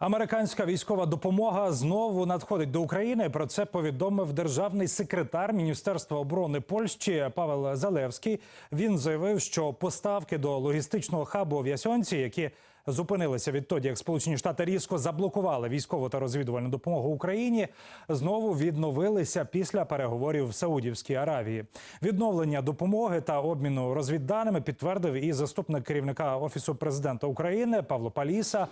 Американська військова допомога знову надходить до України. Про це повідомив державний секретар Міністерства оборони Польщі Павел Залевський. Він заявив, що поставки до логістичного хабу в Ясьонці, які зупинилися відтоді, як Сполучені Штати різко заблокували військову та розвідувальну допомогу Україні, знову відновилися після переговорів в Саудівській Аравії. Відновлення допомоги та обміну розвідданими підтвердив і заступник керівника офісу президента України Павло Паліса.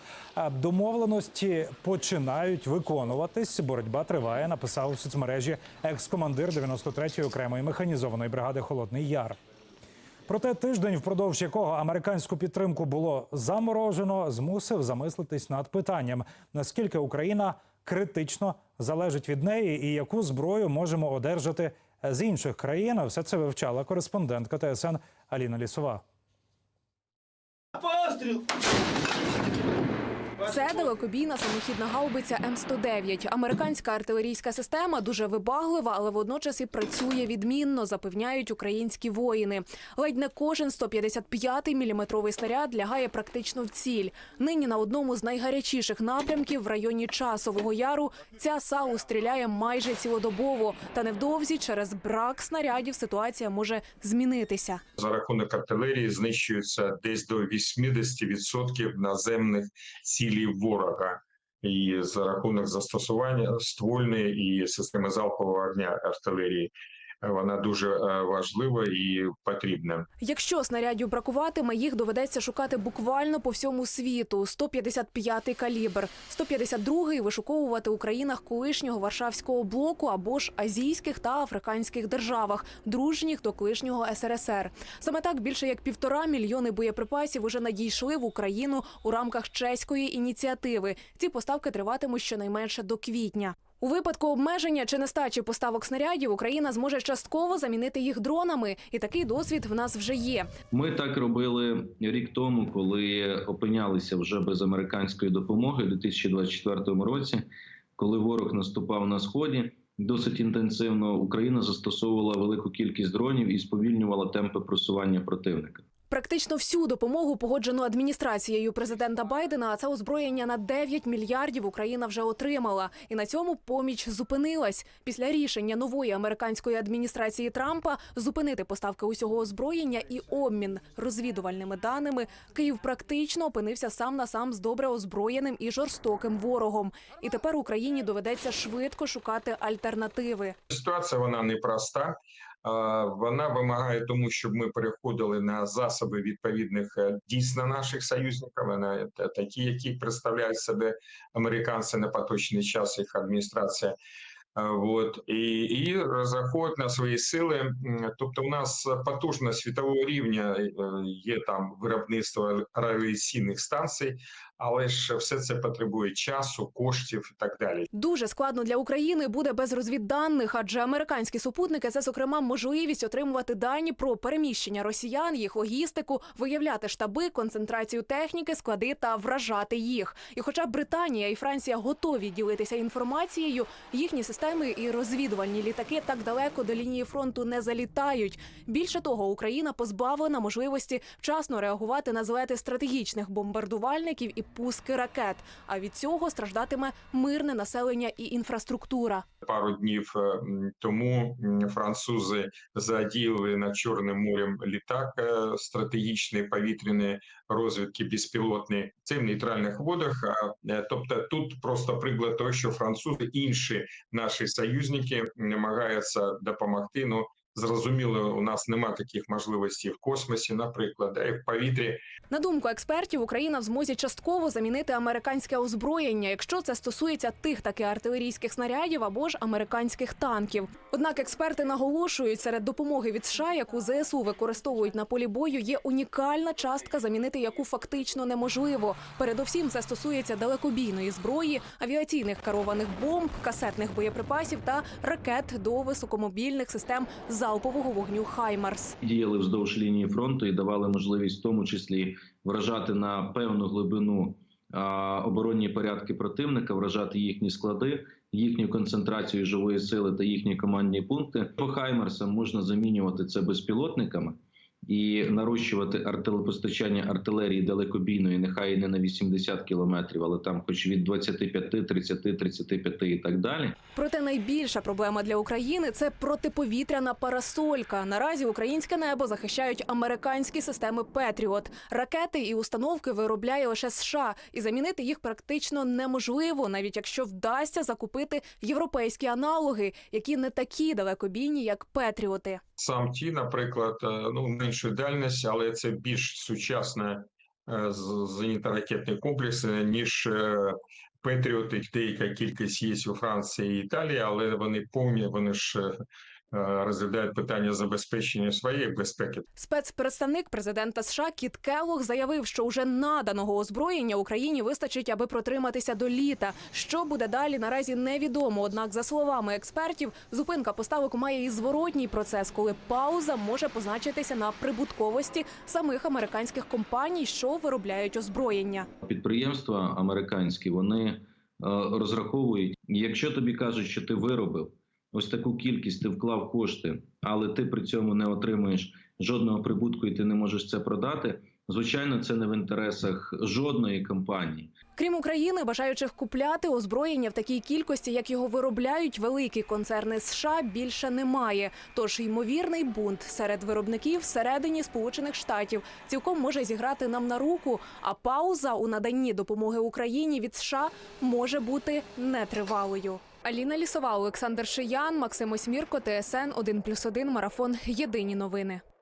Домовленості починають виконуватись. Боротьба триває. Написав у соцмережі екс-командир 93-ї окремої механізованої бригади Холодний Яр. Проте тиждень, впродовж якого американську підтримку було заморожено, змусив замислитись над питанням, наскільки Україна критично залежить від неї і яку зброю можемо одержати з інших країн. Все це вивчала кореспондентка ТСН Аліна Лісова. Постріл! Це далекобійна самохідна гаубиця М109. Американська артилерійська система дуже вибаглива, але водночас і працює відмінно, запевняють українські воїни. Ледь не кожен 155-й міліметровий снаряд лягає практично в ціль. Нині на одному з найгарячіших напрямків в районі Часового Яру ця САУ стріляє майже цілодобово. Та невдовзі через брак снарядів ситуація може змінитися. за рахунок артилерії знищується десь до 80% наземних цілей ворога. І за рахунок застосування ствольної і системи залпового огня артилерії вона дуже е, важлива і потрібна. Якщо снарядів бракуватиме, їх доведеться шукати буквально по всьому світу. 155-й калібр, 152-й вишуковувати у країнах колишнього Варшавського блоку або ж азійських та африканських державах, дружніх до колишнього СРСР. Саме так більше як півтора мільйони боєприпасів уже надійшли в Україну у рамках чеської ініціативи. Ці поставки триватимуть щонайменше до квітня. У випадку обмеження чи нестачі поставок снарядів Україна зможе частково замінити їх дронами, і такий досвід в нас вже є. Ми так робили рік тому, коли опинялися вже без американської допомоги у 2024 році, коли ворог наступав на сході. Досить інтенсивно Україна застосовувала велику кількість дронів і сповільнювала темпи просування противника. Практично всю допомогу погоджену адміністрацією президента Байдена. А це озброєння на 9 мільярдів Україна вже отримала. І на цьому поміч зупинилась після рішення нової американської адміністрації Трампа зупинити поставки усього озброєння і обмін розвідувальними даними. Київ практично опинився сам на сам з добре озброєним і жорстоким ворогом. І тепер Україні доведеться швидко шукати альтернативи. Ситуація вона непроста. Вона вимагає тому, щоб ми переходили на засоби відповідних е, дійсно наших союзників. Та- такі, які представляють себе американці на поточний час, їх адміністрація. А, Вот і, і розраховують на свої сили. Тобто, у нас потужна світового рівня е, є там виробництво радіаційних станцій, але ж все це потребує часу, коштів і так далі. Дуже складно для України буде без розвідданих, адже американські супутники це зокрема можливість отримувати дані про переміщення росіян, їх логістику, виявляти штаби, концентрацію техніки, склади та вражати їх. І хоча Британія і Франція готові ділитися інформацією, їхні системи і розвідувальні літаки так далеко до лінії фронту не залітають. Більше того, Україна позбавлена можливості вчасно реагувати на злети стратегічних бомбардувальників і пуски ракет. А від цього страждатиме мирне населення і інфраструктура. пару днів е, тому французи задіяли над Чорним морем літак е, стратегічної повітряної розвідки безпілотний. Це в нейтральних водах. Е, Тобто тут просто приклад того, що французи інші наші союзники намагаються допомогти. Ну зрозуміло, у нас нема таких можливостей в космосі, наприклад, і в повітрі. На думку експертів, Україна в змозі частково замінити американське озброєння, якщо це стосується тих таки артилерійських снарядів або ж американських танків. Однак експерти наголошують, серед допомоги від США, яку ЗСУ використовують на полі бою, є унікальна частка, замінити яку фактично неможливо. Передовсім це стосується далекобійної зброї, авіаційних керованих бомб, касетних боєприпасів та ракет до високомобільних систем залпового вогню Хаймарс. Діяли вздовж лінії фронту і давали можливість, в тому числі, вражати на певну глибину оборонні порядки противника, вражати їхні склади, їхню концентрацію живої сили та їхні командні пункти. По Хаймерсам можна замінювати це безпілотниками. І нарощувати артилепостачання артилерії далекобійної, нехай не на 80 кілометрів, але там, хоч від 25, 30, 35 і так далі. Проте найбільша проблема для України це протиповітряна парасолька. Наразі українське небо захищають американські системи Петріот. Ракети і установки виробляє лише США, і замінити їх практично неможливо, навіть якщо вдасться закупити європейські аналоги, які не такі далекобійні, як Петріоти. Сам ті, наприклад, е, ну меншої дальності, але це більш сучасне е, зенітно-ракетний комплекс, ніж е, Петріоти. Деяка кількість є у Франції і Італії, але вони повні, вони ж розглядають питання забезпечення своєї безпеки. Спецпредставник президента США Кіт Келлог заявив, що уже наданого озброєння Україні вистачить, аби протриматися до літа. Що буде далі, наразі невідомо. Однак, за словами експертів, зупинка поставок має і зворотній процес, коли пауза може позначитися на прибутковості самих американських компаній, що виробляють озброєння. Підприємства американські вони е, розраховують, якщо тобі кажуть, що ти виробив ось таку кількість, ти вклав кошти, але ти при цьому не отримуєш жодного прибутку і ти не можеш це продати. Звичайно, це не в інтересах жодної компанії. Крім України, бажаючих купляти озброєння в такій кількості, як його виробляють великі концерни США, більше немає. Тож ймовірний бунт серед виробників всередині Сполучених Штатів цілком може зіграти нам на руку. А пауза у наданні допомоги Україні від США може бути нетривалою. Аліна Лісова, Олександр Шиян, Максим Осьмірко, ТСН 1+,1, Марафон. Єдині новини.